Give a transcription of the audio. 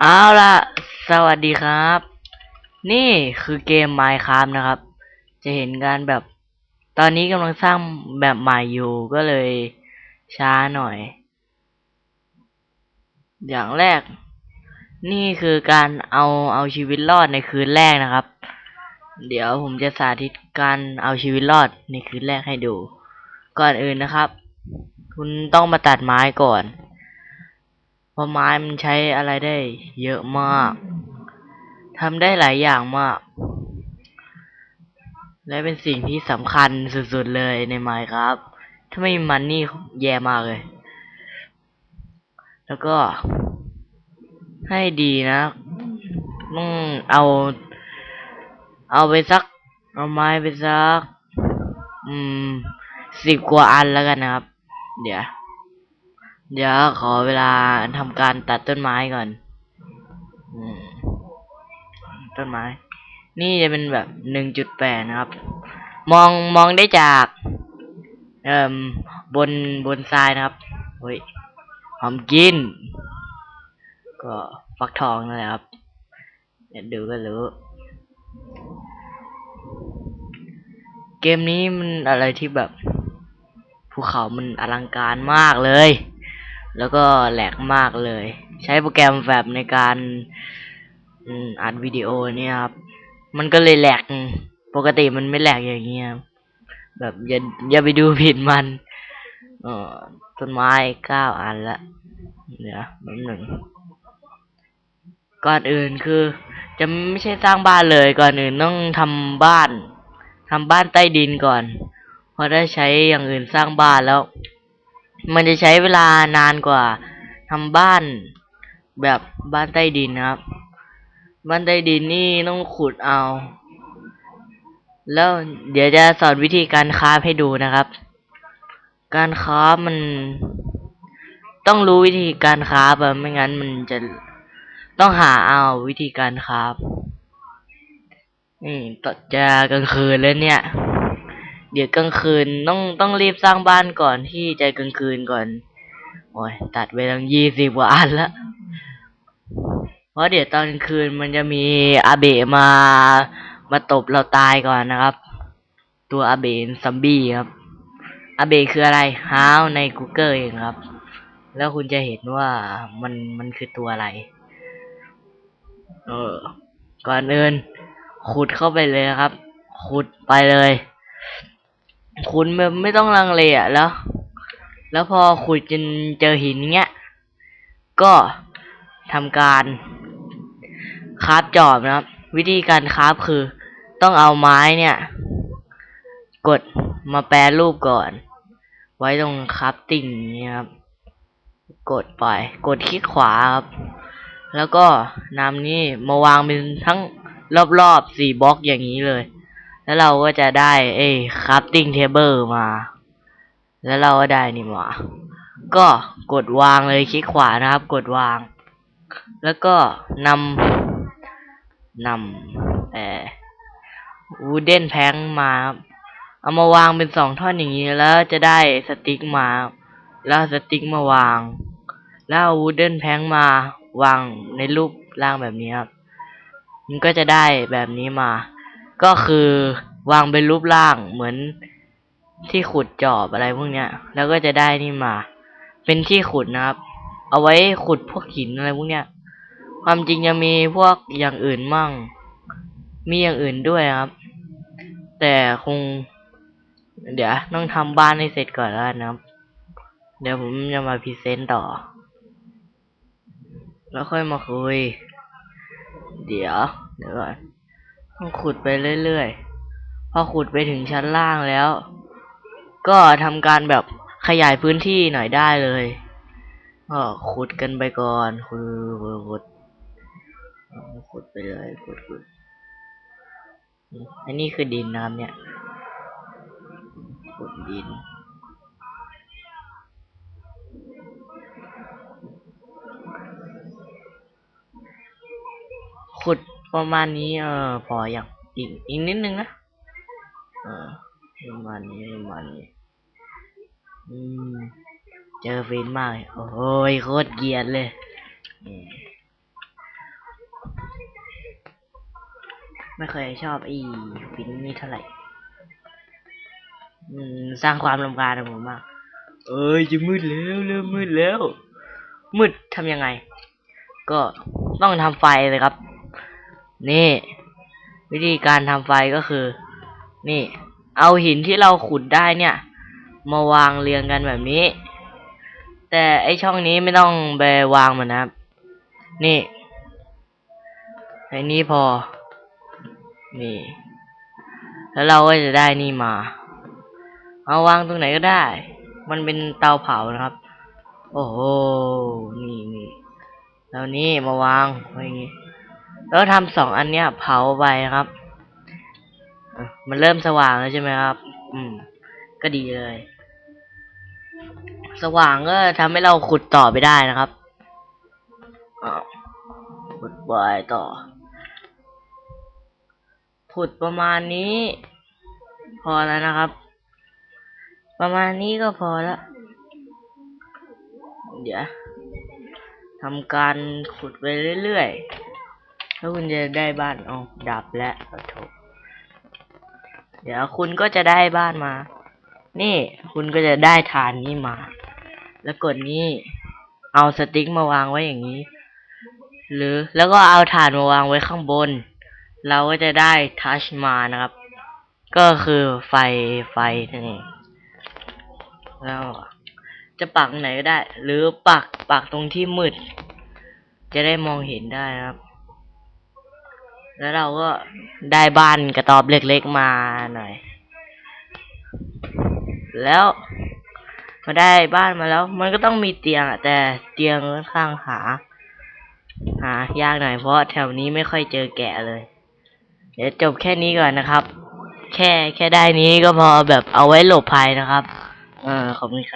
เอาล่ะ สวัสดีครับ นี่คือเกม Minecraft นะครับ จะเห็นการแบบ ตอนนี้กำลังสร้างแบบใหม่อยู่ก็เลยช้าหน่อย อย่างแรก นี่คือการเอาเอาชีวิตรอดในคืนแรกนะครับ เดี๋ยวผมจะสาธิตการเอาชีวิตรอดในคืนแรกให้ดู ก่อนอื่นนะครับ คุณต้องมาตัดไม้ก่อน ราะไม้มันใช้อะไรได้ เยอะมากทำได้หลายอย่างมาก และเป็นสิ่งที่สำคัญสุดๆเลยในไมค์ครับ ถ้าไม่มีมันนี่แย่มากเลย แล้วก็ให้ดีนะต้องเอา เอาไปสัก เอาไม้ไปสัก อืมสิบกว่าอันแล้วกันนะครับ เดี๋ยว เดี๋ยวขอเวลาทำการตัดต้นไม้ก่อนต้นไม้ นี่จะเป็นแบบหนึ่งจุดแปดนะครับ มองมองได้จาก เอ่มบนบนทรายนะครับเฮ้ยหอมกิน ก็ฟักทองนั่นแหละครับเดี๋ยวดูก็รู้เกมนี้มันอะไรที่แบบภูเขามันอลังการมากเลย แล้วก็แหลกมากเลย ใช้โปรแกรมแบบในการอัดวิดีโอเนี่ยครับ มันก็เลยแหลก ปกติมันไม่แหลกอย่างเงี้ยแบบอย่าอย่าไปดูผิดมันเออต้นไม้เก้าอันละเดี๋ยวแป๊บหนึ่งก่อนอื่นคือ จะไม่ใช่สร้างบ้านเลยก่อนอื่นต้องทำบ้านทำบ้านใต้ดินก่อน พอได้ใช้อย่างอื่นสร้างบ้านแล้ว มันจะใช้เวลานานกว่าทำบ้านแบบบ้านใต้ดินนะครับ บ้านใต้ดินนี่ต้องขุดเอา แล้วเดี๋ยวจะสอนวิธีการคราฟให้ดูนะครับ การคราฟมัน ต้องรู้วิธีการคราฟอะไม่งั้นมันจะต้องหาเอาวิธีการคราฟนี่ตจะกลางคืนแล้วเนี่ย เดี๋ยวกลางคืนต้องต้องรีบสร้างบ้านก่อนที่จะกลางคืนก่อน โอ้ยตัดไปตั้งยี่สิบกว่าอันละเพราะเดี๋ยวตอนกลางคืนมันจะมีอาเบะมามาตบเราตายก่อนนะครับ ตัวอาเบะซัมบี้ครับอาเบะคืออะไรฮาวใน Google เองครับ แล้วคุณจะเห็นว่ามันมันคือตัวอะไร เออ ก่อนอื่นขุดเข้าไปเลยครับ ขุดไปเลย ขุดแบบไม่ต้องลังเลอะแล้ว แล้วพอขุดจนเจอหินเงี้ย ก็ทำการคราฟจอบนะครับ วิธีการคราฟคือต้องเอาไม้เนี่ย กดมาแปรรูปก่อน ไว้ตรงคราฟติ้งนี้ครับ กดไปกดคลิกขวาครับ แล้วก็นำนี่มาวางเป็นทั้งรอบๆสี่บล็อกอย่างนี้เลย แล้วเราก็จะได้ เอ้คราฟติ้งเทเบิลมา แล้วเราก็ได้นี่มาก็กดวางเลยคลิกขวานะครับ กดวาง แล้วก็นำนำเอ่อวูเดนแพงมาครับเอามาวางเป็นสองท่อนอย่างนี้แล้วจะได้สติ๊กมาแล้วสติ๊กมาวาง แล้ววูเดนแพงมาวางในรูปร่างแบบนี้ครับมันก็จะได้แบบนี้มา ก็คือวางเป็นรูปร่างเหมือนที่ขุดจอบอะไรพวกเนี้ย แล้วก็จะได้นี่มา เป็นที่ขุดนะครับ เอาไว้ขุดพวกหินอะไรพวกเนี้ย ความจริงยังมีพวกอย่างอื่นมั่ง มีอย่างอื่นด้วยครับ แต่คง เดี๋ยวต้องทำบ้านให้เสร็จก่อนแล้วนนะครับ เดี๋ยวผมจะมาพรีเซนต์ต่อ แล้วค่อยมาคุย เดี๋ยว เดี๋ยวก่อน ต้องขุดไปเรื่อยๆ พอขุดไปถึงชั้นล่างแล้ว ก็ทำการแบบขยายพื้นที่หน่อยได้เลยก็ขุดกันไปก่อนขุดขุดขุดขุดไปเลยขุดขุดอันนี้คือดินนะครับเนี่ยขุดดินขุด ประมาณนี้เออพออยากอีกอีกนิดนึงนะเออประมาณนี้ประมาณนี้อืมเจอฟินมากโอ้ยโคตรเกลียดเลยไม่เคยชอบอีฟินนี่เท่าไหร่สร้างความลำคาญของผมมาก เอ้ยจะมืดแล้วเริ่มมืดแล้ว มืดทำยังไง ก็ต้องทำไฟเลยครับ นี่ วิธีการทำไฟก็คือ นี่ เอาหินที่เราขุดได้เนี่ย มาวางเรียงกันแบบนี้ แต่ไอช่องนี้ไม่ต้องไปวางมันนะครับ นี่ไอนี่พอ นี่ แล้วเราก็จะได้นี่มา เอาวางตรงไหนก็ได้ มันเป็นเตาเผานะครับ โอ้โห นี่นี่แล้วนี่มาวางไว้อย่างงี้ แล้วทำสองอันเนี้ย เผาไปนะครับอะมันเริ่มสว่างแล้วใช่ไหมครับ อืม ก็ดีเลย สว่างก็ทำให้เราขุดต่อไปได้นะครับอ้าวขุดไปต่อ ขุดประมาณนี้ พอแล้วนะครับ ประมาณนี้ก็พอแล้ว เดี๋ยวทำการขุดไปเรื่อยๆ แล้วคุณจะได้บ้านเอดับและขอโทษเดี๋ยวคุณก็จะได้บ้านมา นี่คุณก็จะได้ฐานนี้มา แล้วกดนี้ เอาสติ๊กมาวางไว้อย่างนี้ หรือแล้วก็เอาฐานมาวางไว้ข้างบน เราก็จะได้ทัชมานะครับ ก็คือไฟไฟนั่นเองแล้วจะปักไหนก็ได้ หรือปักปักตรงที่มืด จะได้มองเห็นได้นะครับ แล้วเราก็ได้บ้านกระตอบเล็กๆมาหน่อย แล้วมาได้บ้านมาแล้ว มันก็ต้องมีเตียงอะแต่เตียงค่อนข้างหา หายากหน่อยเพราะแถวนี้ไม่ค่อยเจอแกะเลย เดี๋ยวจบแค่นี้ก่อนนะครับ แค่แค่ได้นี้ก็พอแบบเอาไว้หลบภัยนะครับ เออขอบคุณครับ